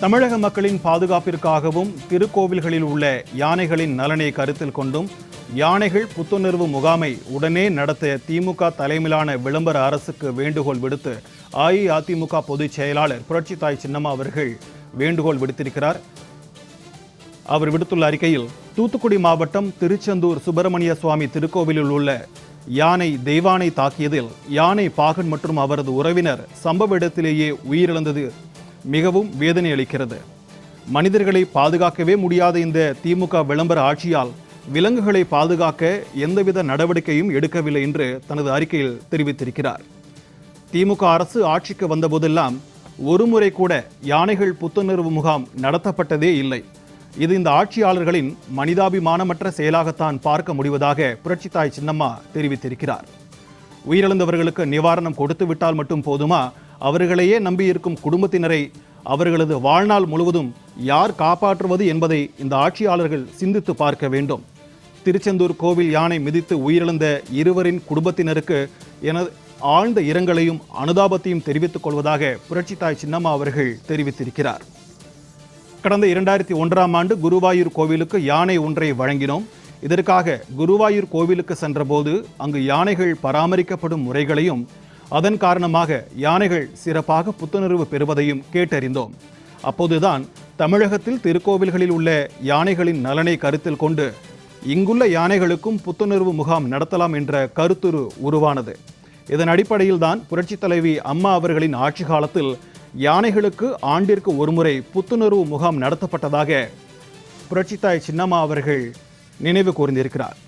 தமிழக மக்களின் பாதுகாப்பிற்காகவும் திருக்கோவில்களில் உள்ள யானைகளின் நலனை கருத்தில் கொண்டும் யானைகள் புத்துணர்வு முகாமை உடனே நடத்த திமுக தலைமையிலான விளம்பர அரசுக்கு வேண்டுகோள் விடுத்து அஇஅதிமுக பொதுச் செயலாளர் புரட்சித்தாய் சின்னம்மா அவர்கள் வேண்டுகோள் விடுத்திருக்கிறார். அவர் விடுத்துள்ள அறிக்கையில் தூத்துக்குடி மாவட்டம் திருச்செந்தூர் சுப்பிரமணிய சுவாமி திருக்கோவிலில் உள்ள யானை தெய்வானை தாக்கியதில் யானை பாகன் மற்றும் அவரது உறவினர் சம்பவ இடத்திலேயே உயிரிழந்தது மிகவும் வேதனை அளிக்கிறது மனிதர்களை பாதுகாக்கவே முடியாத இந்த திமுக விளம்பர ஆட்சியால் விலங்குகளை பாதுகாக்க எந்தவித நடவடிக்கையும் எடுக்கவில்லை என்று தனது அறிக்கையில் தெரிவித்திருக்கிறார். திமுக அரசு ஆட்சிக்கு வந்தபோதெல்லாம் ஒருமுறை கூட யானைகள் புத்துணர்வு முகாம் நடத்தப்பட்டதே இல்லை. இது இந்த ஆட்சியாளர்களின் மனிதாபிமானமற்ற செயலாகத்தான் பார்க்க முடிவதாக புரட்சித்தாய் சின்னம்மா தெரிவித்திருக்கிறார். உயிரிழந்தவர்களுக்கு நிவாரணம் கொடுத்து விட்டால் மட்டும் போதுமா? அவர்களையே நம்பியிருக்கும் குடும்பத்தினரை அவர்களது வாழ்நாள் முழுவதும் யார் காப்பாற்றுவது என்பதை இந்த ஆட்சியாளர்கள் சிந்தித்து பார்க்க வேண்டும். திருச்செந்தூர் கோவில் யானை மிதித்து உயிரிழந்த இருவரின் குடும்பத்தினருக்கு எனது ஆழ்ந்த இரங்கலையும் அனுதாபத்தையும் தெரிவித்துக் கொள்வதாக புரட்சித்தாய் சின்னம்மா அவர்கள் தெரிவித்திருக்கிறார். கடந்த இரண்டாயிரத்தி ஒன்றாம் ஆண்டு குருவாயூர் கோவிலுக்கு யானை ஒன்றை வழங்கினோம். இதற்காக குருவாயூர் கோவிலுக்கு சென்றபோது அங்கு யானைகள் பராமரிக்கப்படும் முறைகளையும் அதன் காரணமாக யானைகள் சிறப்பாக புத்துணர்வு பெறுவதையும் கேட்டறிந்தோம். அப்போதுதான் தமிழகத்தில் திருக்கோவில்களில் உள்ள யானைகளின் நலனை கருத்தில் கொண்டு இங்குள்ள யானைகளுக்கும் புத்துணர்வு முகாம் நடத்தலாம் என்ற கருத்துரு உருவானது. இதன் அடிப்படையில் தான் புரட்சித் தலைவி அம்மா அவர்களின் ஆட்சி காலத்தில் யானைகளுக்கு ஆண்டிற்கு ஒருமுறை புத்துணர்வு முகாம் நடத்தப்பட்டதாக புரட்சித்தாய் சின்னம்மா அவர்கள் நினைவு கூர்ந்திருக்கிறார்.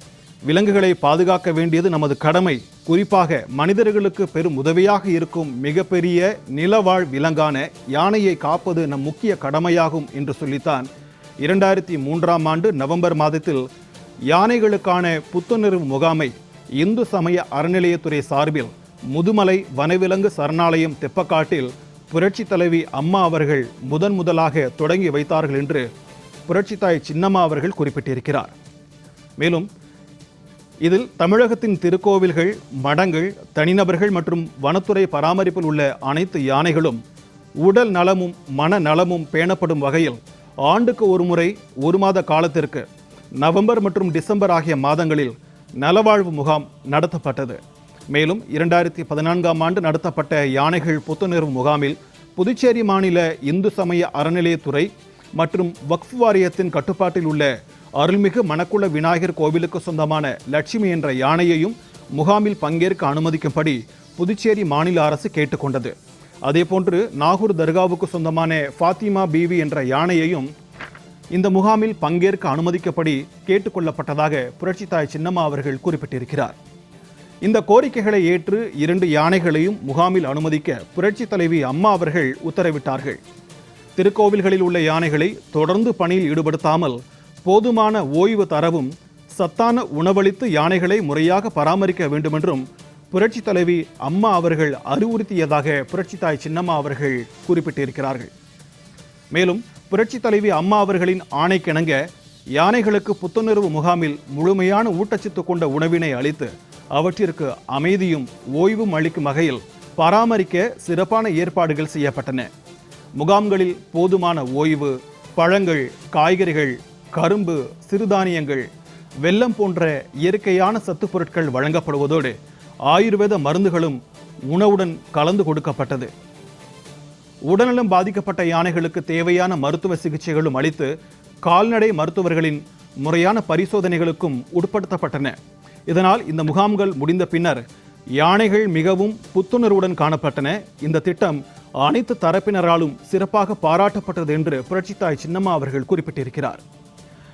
விலங்குகளை பாதுகாக்க வேண்டியது நமது கடமை. குறிப்பாக மனிதர்களுக்கு பெரும் உதவியாக இருக்கும் மிகப்பெரிய நிலவாழ் விலங்கான யானையை காப்பது நம் முக்கிய கடமையாகும் என்று சொல்லித்தான் இரண்டாயிரத்தி மூன்றாம் ஆண்டு நவம்பர் மாதத்தில் யானைகளுக்கான புத்துணர்வு முகாமை இந்து சமய அறநிலையத்துறை சார்பில் முதுமலை வனவிலங்கு சரணாலயம் தெப்பக்காட்டில் புரட்சி தலைவி அம்மா அவர்கள் முதன் முதலாக தொடங்கி வைத்தார்கள் என்று புரட்சித்தாய் சின்னம்மா அவர்கள் குறிப்பிட்டிருக்கிறார். மேலும் இதில் தமிழகத்தின் திருக்கோவில்கள் மடங்கள் தனிநபர்கள் மற்றும் வனத்துறை பராமரிப்பில் உள்ள அனைத்து யானைகளும் உடல் நலமும் மன நலமும் பேணப்படும் வகையில் ஆண்டுக்கு ஒருமுறை ஒரு மாத காலத்திற்கு நவம்பர் மற்றும் டிசம்பர் ஆகிய மாதங்களில் நலவாழ்வு முகாம் நடத்தப்பட்டது. மேலும் இரண்டாயிரத்தி பதினான்காம் ஆண்டு நடத்தப்பட்ட யானைகள் புத்துணர்வு முகாமில் புதுச்சேரி மாநில இந்து சமய அறநிலையத்துறை மற்றும் வக்ஃப் வாரியத்தின் கட்டுப்பாட்டில் உள்ள அருள்மிகு மணக்குள விநாயகர் கோவிலுக்கு சொந்தமான லட்சுமி என்ற யானையையும் முகாமில் பங்கேற்க அனுமதிக்கும்படி புதுச்சேரி மாநில அரசு கேட்டுக்கொண்டது. அதேபோன்று நாகூர் தர்காவுக்கு சொந்தமான ஃபாத்திமா பீவி என்ற யானையையும் இந்த முகாமில் பங்கேற்க அனுமதிக்கப்படி கேட்டுக்கொள்ளப்பட்டதாக புரட்சித்தாய் சின்னம்மா அவர்கள் குறிப்பிட்டிருக்கிறார். இந்த கோரிக்கைகளை ஏற்று இரண்டு யானைகளையும் முகாமில் அனுமதிக்க புரட்சி தலைவி அம்மா அவர்கள் உத்தரவிட்டார்கள். திருக்கோவில்களில் உள்ள யானைகளை தொடர்ந்து பணியில் ஈடுபடுத்தாமல் போதுமான ஓய்வு தரவும் சத்தான உணவளித்து யானைகளை முறையாக பராமரிக்க வேண்டுமென்றும் புரட்சித் தலைவி அம்மா அவர்கள் அறிவுறுத்தியதாக புரட்சித்தாய் சின்னம்மா அவர்கள் குறிப்பிட்டிருக்கிறார்கள். மேலும் புரட்சித் தலைவி அம்மா அவர்களின் ஆணைக்கிணங்க யானைகளுக்கு புத்துணர்வு முகாமில் முழுமையான ஊட்டச்சத்து கொண்ட உணவினை அளித்து அவற்றிற்கு அமைதியும் ஓய்வும் அளிக்கும் வகையில் பராமரிக்க சிறப்பான ஏற்பாடுகள் செய்யப்பட்டன. முகாம்களில் போதுமான ஓய்வு பழங்கள் காய்கறிகள் கரும்பு சிறுதானியங்கள் வெல்லம் போன்ற இயற்கையான சத்து பொருட்கள் வழங்கப்படுவதோடு ஆயுர்வேத மருந்துகளும் உணவுடன் கலந்து கொடுக்கப்பட்டது. உடல்நலம் பாதிக்கப்பட்ட யானைகளுக்கு தேவையான மருத்துவ சிகிச்சைகளும் அளித்து கால்நடை மருத்துவர்களின் முறையான பரிசோதனைகளுக்கும் உட்படுத்தப்பட்டன. இதனால் இந்த முகாம்கள் முடிந்த பின்னர் யானைகள் மிகவும் புத்துணர்வுடன் காணப்பட்டன. இந்த திட்டம் அனைத்து தரப்பினராலும் சிறப்பாக பாராட்டப்பட்டது என்று புரட்சித்தாய் சின்னம்மா அவர்கள் குறிப்பிட்டிருக்கிறார்.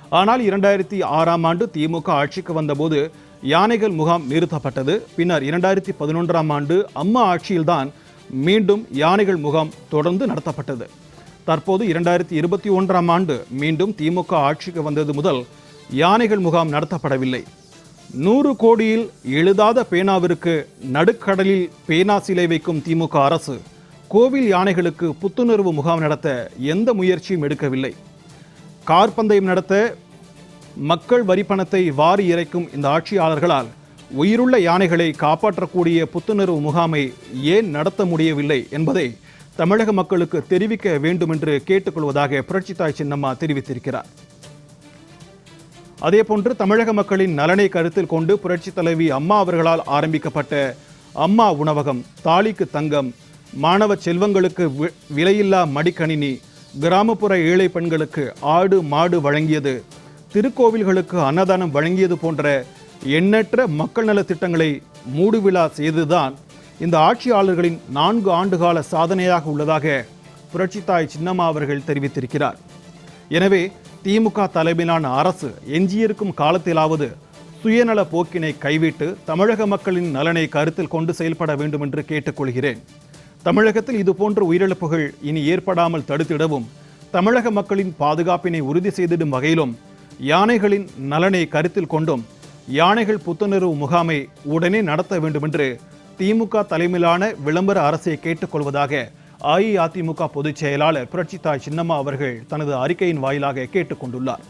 ஆனால் இரண்டாயிரத்தி ஆறாம் ஆண்டு திமுக ஆட்சிக்கு வந்தபோது யானைகள் முகாம் நிறுத்தப்பட்டது. பின்னர் இரண்டாயிரத்தி பதினொன்றாம் ஆண்டு அம்மா ஆட்சியில்தான் மீண்டும் யானைகள் முகாம் தொடர்ந்து நடத்தப்பட்டது. தற்போது இரண்டாயிரத்தி இருபத்தி ஒன்றாம் ஆண்டு மீண்டும் திமுக ஆட்சிக்கு வந்தது முதல் யானைகள் முகாம் நடத்தப்படவில்லை. நூறு கோடியில் எழுதாத பேனாவிற்கு நடுக்கடலில் பேனா சிலை வைக்கும் திமுக அரசு கோவில் யானைகளுக்கு புத்துணர்வு முகாம் நடத்த எந்த முயற்சியும் எடுக்கவில்லை. கார் பந்தயம் நடத்த மக்கள் வரி பணத்தை வாரி இறைக்கும் இந்த ஆட்சியாளர்களால் உயிருள்ள யானைகளை காப்பாற்றக்கூடிய புத்துணர்வு முகாமை ஏன் நடத்த முடியவில்லை என்பதை தமிழக மக்களுக்கு தெரிவிக்க வேண்டும் என்று கேட்டுக்கொள்வதாக புரட்சித்தாய் சின்னம்மா தெரிவித்திருக்கிறார். அதேபோன்று தமிழக மக்களின் நலனை கருத்தில் கொண்டு புரட்சி தலைவி அம்மா அவர்களால் ஆரம்பிக்கப்பட்ட அம்மா உணவகம் தாலிக்கு தங்கம் மாணவ செல்வங்களுக்கு வி- விலையில்லா மடிக்கணினி கிராமப்புற ஏழை பெண்களுக்கு ஆடு மாடு வழங்கியது. திருக்கோவில்களுக்கு அன்னதானம் வழங்கியது போன்ற எண்ணற்ற மக்கள் நலத்திட்டங்களை மூடுவிழா செய்துதான் இந்த ஆட்சியாளர்களின் நான்கு ஆண்டுகால சாதனையாக உள்ளதாக புரட்சித்தாய் சின்னம்மா அவர்கள் தெரிவித்திருக்கிறார். எனவே திமுக தலைமையிலான அரசு எஞ்சியிருக்கும் காலத்திலாவது சுயநல போக்கினை கைவிட்டு தமிழக மக்களின் நலனை கருத்தில் கொண்டு செயல்பட வேண்டும் என்று கேட்டுக்கொள்கிறேன். தமிழகத்தில் இதுபோன்ற உயிரிழப்புகள் இனி ஏற்படாமல் தடுத்திடவும் தமிழக மக்களின் பாதுகாப்பினை உறுதி செய்திடும் வகையிலும் யானைகளின் நலனை கருத்தில் கொண்டும் யானைகள் புத்துணர்வு முகாமை உடனே நடத்த வேண்டுமென்று திமுக தலைமையிலான விளம்பர அரசை கேட்டுக்கொள்வதாக அஇஅதிமுக பொதுச் செயலாளர் புரட்சித்தாய் சின்னம்மா அவர்கள் தனது அறிக்கையின் வாயிலாக கேட்டுக்கொண்டுள்ளார்.